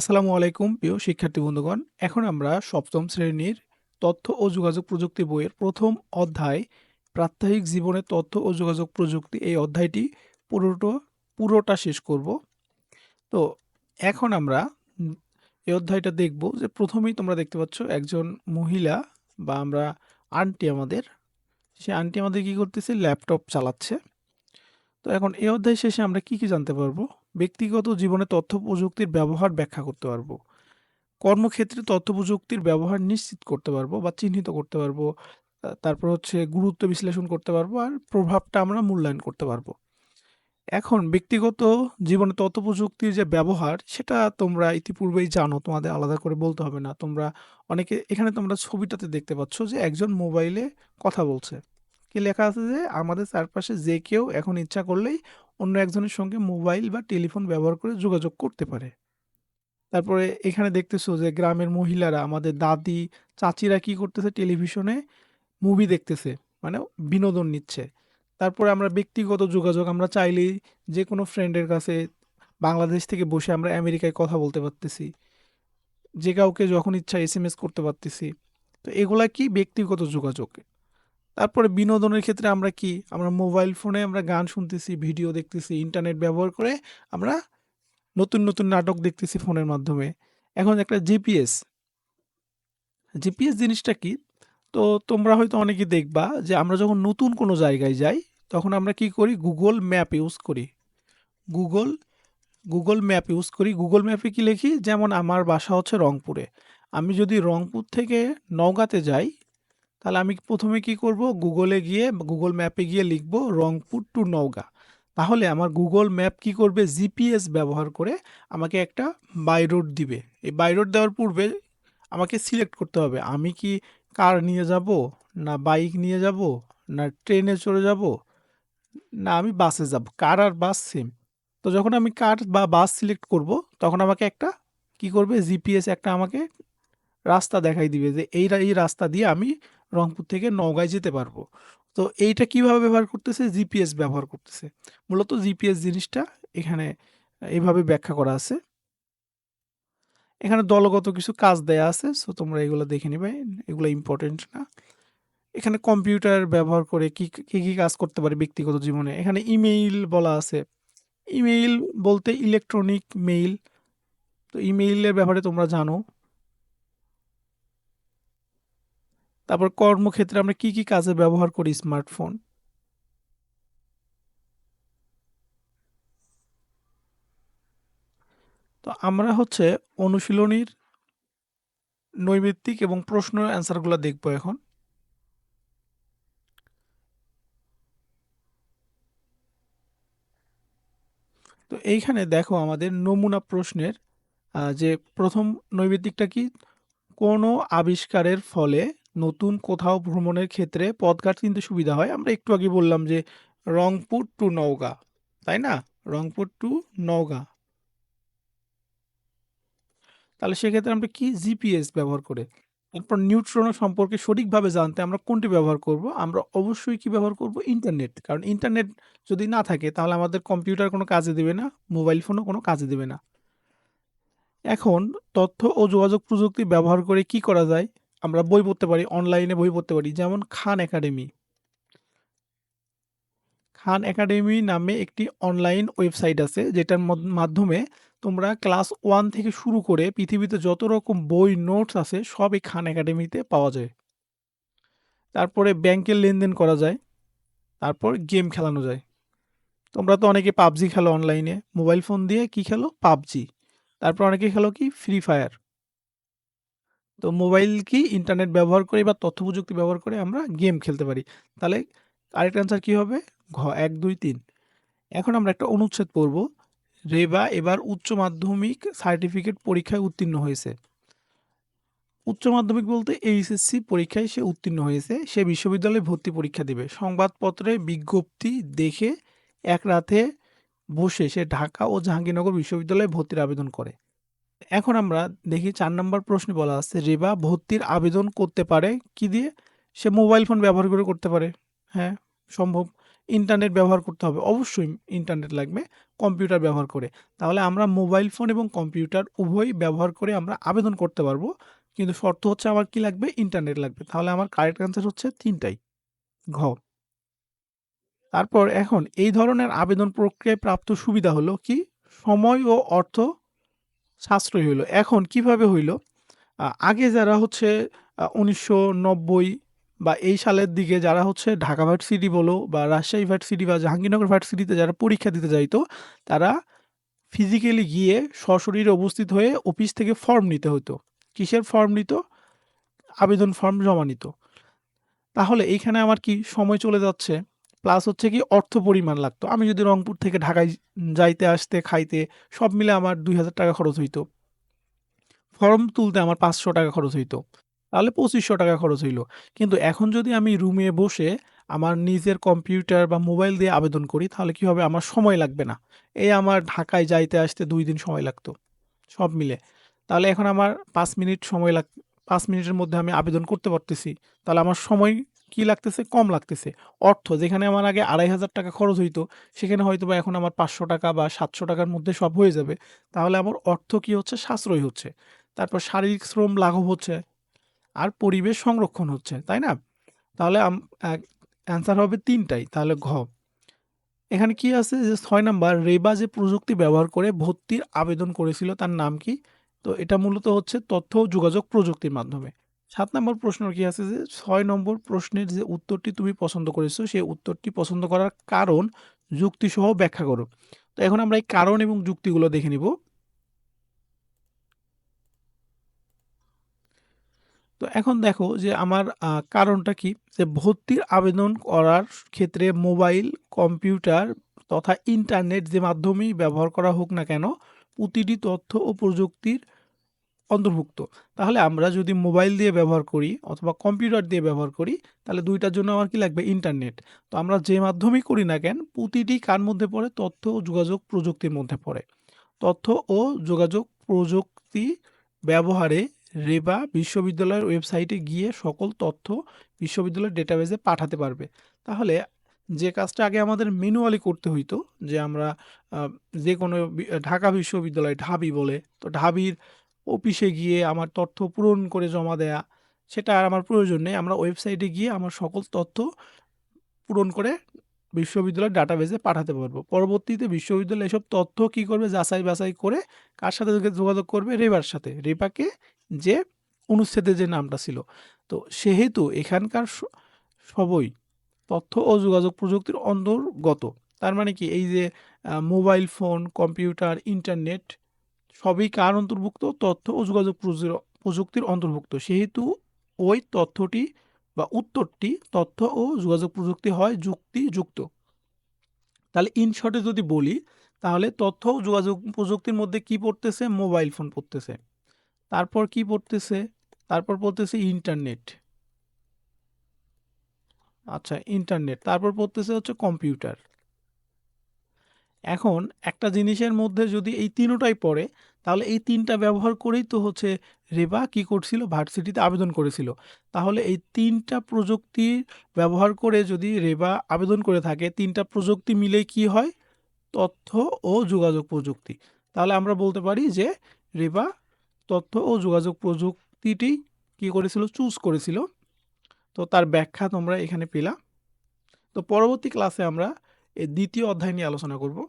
আসসালামু আলাইকুম প্রিয় শিক্ষার্থী বন্ধুগণ। এখন আমরা সপ্তম শ্রেণির তথ্য ও যোগাযোগ প্রযুক্তি বইয়ের প্রথম অধ্যায় প্রাত্যহিক জীবনে তথ্য ও যোগাযোগ প্রযুক্তি এই অধ্যায়টি পুরোটো পুরোটা শেষ করব। তো এখন আমরা এই অধ্যায়টা দেখব যে প্রথমেই তোমরা দেখতে পাচ্ছ একজন মহিলা বা আমরা আন্টি আমাদের, সে আন্টি আমাদের কি করতেছে? ল্যাপটপ চালাচ্ছে। তো এখন এই অধ্যায় শেষে আমরা কি, কি জানতে পারব? ব্যক্তিগত জীবনে তথ্য প্রযুক্তির ব্যবহার ব্যাখ্যা করতে পারব। কর্মক্ষেত্রে তথ্য প্রযুক্তির ব্যবহার নিশ্চিত করতে পারব বা চিহ্নিত করতে পারব। তারপর হচ্ছে গুরুত্ব বিশ্লেষণ করতে পারব আর প্রভাবটা আমরা মূল্যায়ন করতে পারব। এখন ব্যক্তিগত জীবনে তথ্য প্রযুক্তির যে ব্যবহার সেটা তোমরা ইতিপূর্বেই জানো, তোমাদের আলাদা করে বলতে হবে না। তোমরা অনেকে এখানে তোমরা ছবিটাতে দেখতে পাচ্ছ যে একজন মোবাইলে কথা বলছে। কি লেখা আছে যে আমাদের চারপাশে যে কেউ এখন ইচ্ছা করলেই অন্য একজনের সঙ্গে মোবাইল বা টেলিফোন ব্যবহার করে যোগাযোগ করতে পারে। তারপরে এখানে দেখতেছো যে গ্রামের মহিলারা আমাদের দাদি, চাচিরা কি করতেছে? টেলিভিশনে মুভি দেখতেছে। মানে বিনোদন নিচ্ছে। তারপরে আমরা ব্যক্তিগত যোগাযোগ আমরা চাইলেই যে কোনো ফ্রেন্ডের কাছে বাংলাদেশ থেকে বসে আমরা আমেরিকায় কথা বলতে পারতেছি। যে কাউকে যখন ইচ্ছা এস করতে পারতেছি। তো এগুলা কি? ব্যক্তিগত যোগাযোগ। তারপরে বিনোদনের ক্ষেত্রে আমরা কি? আমরা মোবাইল ফোনে আমরা গান শুনতেছি, ভিডিও দেখতেছি, ইন্টারনেট ব্যবহার করে আমরা নতুন, নতুন নাটক দেখতেছি ফোনের মাধ্যমে। এখন একটা জিপিএস জিপিএস জিনিসটা কি? তো তোমরা হয়তো অনেকেই দেখবা যে আমরা যখন নতুন কোনো জায়গায় যাই, তখন আমরা কি করি? গুগল ম্যাপ ইউজ করি। গুগল, গুগল ম্যাপ ইউজ করি। গুগল ম্যাপে কি লিখি? যেমন আমার বাসা হচ্ছে রংপুরে। আমি যদি রংপুর থেকে নওগাঁতে যাই, তাহলে আমি প্রথমে কি করব? গুগলে গিয়ে গুগল ম্যাপে গিয়ে লিখব রংপুর টু নওগাঁ। তাহলে আমার গুগল ম্যাপ কি করবে? জিপিএস ব্যবহার করে আমাকে একটা বাই রোড দিবে। এই বাই রোড দেওয়ার পূর্বে আমাকে সিলেক্ট করতে হবে। আমি কি কার নিয়ে যাব না বাইক নিয়ে যাব না ট্রেনে চড়ে যাব? না আমি বাসে যাব কার আর বাস সেম। তো যখন আমি কার বা বাস সিলেক্ট করব, তখন আমাকে একটা কি করবে? জিপিএস একটা আমাকে রাস্তা দেখাই দিবে যে এই এই রাস্তা দিয়ে আমি রংপুর থেকে নওগাঁয় যেতে পারব। তো এইটা কীভাবে ব্যবহার করতেছে? জিপিএস ব্যবহার করতেছে। মূলত জিপিএস জিনিসটা এখানে এইভাবে ব্যাখ্যা করা আছে। এখানে দলগত কিছু কাজ দেয়া আছে। সো তোমরা এগুলো দেখে নিবে। এগুলো ইম্পোর্টেন্ট না। এখানে কম্পিউটার ব্যবহার করে কি, কি, কি কাজ করতে পারে ব্যক্তিগত জীবনে? এখানে ইমেইল বলা আছে। ইমেইল বলতে ইলেকট্রনিক মেইল। তো ইমেইলের ব্যাপারে তোমরা জানো। তারপর কর্মক্ষেত্রে আমরা কি, কি কাজে ব্যবহার করি স্মার্টফোন? তো আমরা হচ্ছে অনুশীলনীর নৈমিত্তিক এবং প্রশ্ন অ্যান্সারগুলা দেখব এখন। তো এইখানে দেখো আমাদের নমুনা প্রশ্নের যে প্রথম নৈমিত্তিকটা কি? কোনো আবিষ্কারের ফলে নতুন কোথাও ভ্রমণের ক্ষেত্রে পথঘাট চিনতে সুবিধা হয়। আমরা একটু আগে বললাম যে রংপুর টু নওগাঁ। তাই না? রংপুর টু নওগাঁ। তাহলে সেক্ষেত্রে আমরা কি? জিপিএস ব্যবহার করে। এরপর নিউট্রনো সম্পর্কে সঠিকভাবে জানতে আমরা কোনটি ব্যবহার করব? আমরা অবশ্যই কি ব্যবহার করব? ইন্টারনেট। কারণ ইন্টারনেট যদি না থাকে তাহলে আমাদের কম্পিউটার কোনো কাজে দেবে না, মোবাইল ফোনও কোনো কাজে দেবে না। এখন তথ্য ও যোগাযোগ প্রযুক্তি ব্যবহার করে কি করা যায়? আমরা বই পড়তে পারি, অনলাইনে বই পড়তে পারি। যেমন খান একাডেমি। খান একাডেমি নামে একটি অনলাইন ওয়েবসাইট আছে যেটার মাধ্যমে তোমরা ক্লাস ওয়ান থেকে শুরু করে পৃথিবীতে যত রকম বই, নোটস আছে সব এই খান একাডেমিতে পাওয়া যায়। তারপরে ব্যাংকের লেনদেন করা যায়। তারপর গেম খেলানো যায়। তোমরা তো অনেকে পাবজি খেলো অনলাইনে। মোবাইল ফোন দিয়ে কি খেলো? পাবজি তারপর অনেকে খেলো কি? Free Fire. তো মোবাইল কি? ইন্টারনেট ব্যবহার করে বা তথ্য প্রযুক্তি ব্যবহার করে আমরা গেম খেলতে পারি। তাহলে কারেক্ট অ্যান্সার কী হবে? ঘ ১, ২, ৩। এখন আমরা একটা অনুচ্ছেদ পড়ব। রেবা এবার উচ্চ মাধ্যমিক সার্টিফিকেট পরীক্ষায় উত্তীর্ণ হয়েছে। উচ্চ মাধ্যমিক বলতে এইচএসসি পরীক্ষায় সে উত্তীর্ণ হয়েছে। সে বিশ্ববিদ্যালয়ে ভর্তি পরীক্ষা দেবে সংবাদপত্রে বিজ্ঞপ্তি দেখে এক রাতে বসে সে ঢাকা ও জাহাঙ্গীরনগর বিশ্ববিদ্যালয়ে ভর্তির আবেদন করে। এখন আমরা দেখি চার নম্বর প্রশ্নে বলা আছে রেবা ভর্তির আবেদন করতে পারে কি দিয়ে? সে মোবাইল ফোন ব্যবহার করে করতে পারে। হ্যাঁ, সম্ভব। ইন্টারনেট ব্যবহার করতে হবে। অবশ্যই ইন্টারনেট লাগবে কম্পিউটার ব্যবহার করে। তাহলে আমরা মোবাইল ফোন এবং কম্পিউটার উভয়ই ব্যবহার করে আমরা আবেদন করতে পারব। কিন্তু শর্ত হচ্ছে আমার কি লাগবে? ইন্টারনেট লাগবে। তাহলে আমার কারেক্ট অ্যান্সার হচ্ছে তিনটাই। ঘ। তারপর এখন এই ধরনের আবেদন প্রক্রিয়ায় প্রাপ্ত সুবিধা হলো কি? সময় ও অর্থ সাশ্রয় হইল। এখন কীভাবে হইল? আগে যারা হচ্ছে উনিশশো নব্বই বা এই সালের দিকে যারা হচ্ছে ঢাকা ভার্সিটি বলো বা রাজশাহী ভার্সিটি বা জাহাঙ্গীরনগর ভার্সিটিতে যারা পরীক্ষা দিতে যাইতো, তারা ফিজিক্যালি গিয়ে সশরীরে উপস্থিত হয়ে অফিস থেকে ফর্ম নিতে হতো কিসের ফর্ম নিত? আবেদন ফর্ম জমা নিত। তাহলে এইখানে আমার কি সময় চলে যাচ্ছে? প্লাস হচ্ছে কি অর্থ পরিমাণ লাগতো। আমি যদি রংপুর থেকে ঢাকায় যাইতে, আসতে, খাইতে সব মিলে আমার দুই হাজার টাকা খরচ হইতো। ফর্ম তুলতে আমার পাঁচশো টাকা খরচ হইতো। তাহলে পঁচিশশো টাকা খরচ হইল। কিন্তু এখন যদি আমি রুমে বসে আমার নিজের কম্পিউটার বা মোবাইল দিয়ে আবেদন করি, তাহলে কি হবে? আমার সময় লাগবে না। এই আমার ঢাকায় যাইতে, আসতে দুই দিন সময় লাগতো, সব মিলে। তাহলে এখন আমার পাঁচ মিনিট সময় লাগ, পাঁচ মিনিটের মধ্যে আমি আবেদন করতে পারতেছি। তাহলে আমার সময় কি লাগতেছে? কম লাগতেছে। অর্থ, যেখানে আমার আগে আড়াই হাজার টাকা খরচ হইতো, সেখানে হয়তো বা এখন আমার পাঁচশো টাকা বা সাতশো টাকার মধ্যে সব হয়ে যাবে। তাহলে আমার অর্থ কি হচ্ছে? সাশ্রয় হচ্ছে। তারপর শারীরিক শ্রম লাঘব হচ্ছে। আর পরিবেশ সংরক্ষণ হচ্ছে, তাই না? তাহলে অ্যান্সার হবে তিনটাই। তাহলে ঘ। এখানে কি আছে? যে ছয় নাম্বার, রেবা যে প্রযুক্তি ব্যবহার করে ভর্তির আবেদন করেছিল, তার নাম কি? তো এটা মূলত হচ্ছে তথ্য ও যোগাযোগ প্রযুক্তির মাধ্যমে। সাত নম্বর প্রশ্ন কি আছে যে, ছয় নম্বর প্রশ্নের যে উত্তরটি তুমি পছন্দ করেছ, সেই উত্তরটি পছন্দ করার কারণ যুক্তিসহ ব্যাখ্যা করো। তো এখন আমরা এই কারণ এবং যুক্তিগুলো দেখে নিব। তো এখন দেখো যে আমার কারণটা কি? যে ভর্তির আবেদন করার ক্ষেত্রে মোবাইল, কম্পিউটার তথা ইন্টারনেট যে মাধ্যমেই ব্যবহার করা হোক না কেন, প্রতিটি তথ্য ও প্রযুক্তির অন্তর্ভুক্ত। তাহলে আমরা যদি মোবাইল দিয়ে ব্যবহার করি অথবা কম্পিউটার দিয়ে ব্যবহার করি, তাহলে দুইটার জন্য আমার কি লাগবে? ইন্টারনেট। তো আমরা যে মাধ্যমেই করি না কেন, প্রতিটি কার মধ্যে পড়ে তথ্য ও যোগাযোগ প্রযুক্তির মধ্যে পড়ে। তথ্য ও যোগাযোগ প্রযুক্তি ব্যবহারে রেবা বিশ্ববিদ্যালয়ের ওয়েবসাইটে গিয়ে সকল তথ্য বিশ্ববিদ্যালয়ের ডেটাবেজে পাঠাতে পারবে। তাহলে যে কাজটা আগে আমাদের ম্যানুয়ালি করতে হইতো, যে আমরা যে কোনো ঢাকা বিশ্ববিদ্যালয় ঢাবি বলে, তো ঢাবির অফিসে গিয়ে আমার তথ্য পূরণ করে জমা দেয়া, সেটা আর আমার প্রয়োজন নেই। আমরা ওয়েবসাইটে গিয়ে আমার সকল তথ্য পূরণ করে বিশ্ববিদ্যালয়ের ডাটাবেজে পাঠাতে পারব। পরবর্তীতে বিশ্ববিদ্যালয় এসব তথ্য কি করবে? যাচাই বাছাই করে কার সাথে যোগাযোগ করবে? রেবার সাথে। রেবাকে যে অনুচ্ছেদে যে নামটা ছিল। তো সেহেতু এখানকার সবই তথ্য ও যোগাযোগ প্রযুক্তির অন্তর্গত। তার মানে কি? এই যে মোবাইল ফোন, কম্পিউটার, ইন্টারনেট সবই কার অন্তর্ভুক্ত? তথ্য ও যোগাযোগ প্রযুক্তির অন্তর্ভুক্ত। সেহেতু ওই তথ্যটি বা উত্তরটি তথ্য ও যোগাযোগ প্রযুক্তি হয় যুক্তিযুক্ত। তাহলে ইনশর্টে যদি বলি, তাহলে তথ্য ও যোগাযোগ প্রযুক্তির মধ্যে কি পড়তেছে? মোবাইল ফোন পড়তেছে। তারপর কি পড়তেছে? তারপর পড়তেছে ইন্টারনেট আচ্ছা ইন্টারনেট তারপর পড়তেছে হচ্ছে কম্পিউটার এখন একটা জিনিসের মধ্যে যদি এই তিনোটাই পড়ে, তাহলে এই তিনটা ব্যবহার করেই তো হচ্ছে রেবা কি করছিল, ভার্সিটিতে আবেদন করেছিল। তাহলে এই তিনটা প্রযুক্তি ব্যবহার করে যদি রেবা আবেদন করে থাকে, তিনটা প্রযুক্তি মিলে কি হয়? তথ্য ও যোগাযোগ প্রযুক্তি। তাহলে আমরা বলতে পারি যে রেবা তথ্য ও যোগাযোগ প্রযুক্তিটি কি করেছিল, চুজ করেছিল। তো তার ব্যাখ্যা তোমরা এখানে পেলা। তো পরবর্তী ক্লাসে আমরা এই দ্বিতীয় অধ্যায় নিয়ে আলোচনা করব।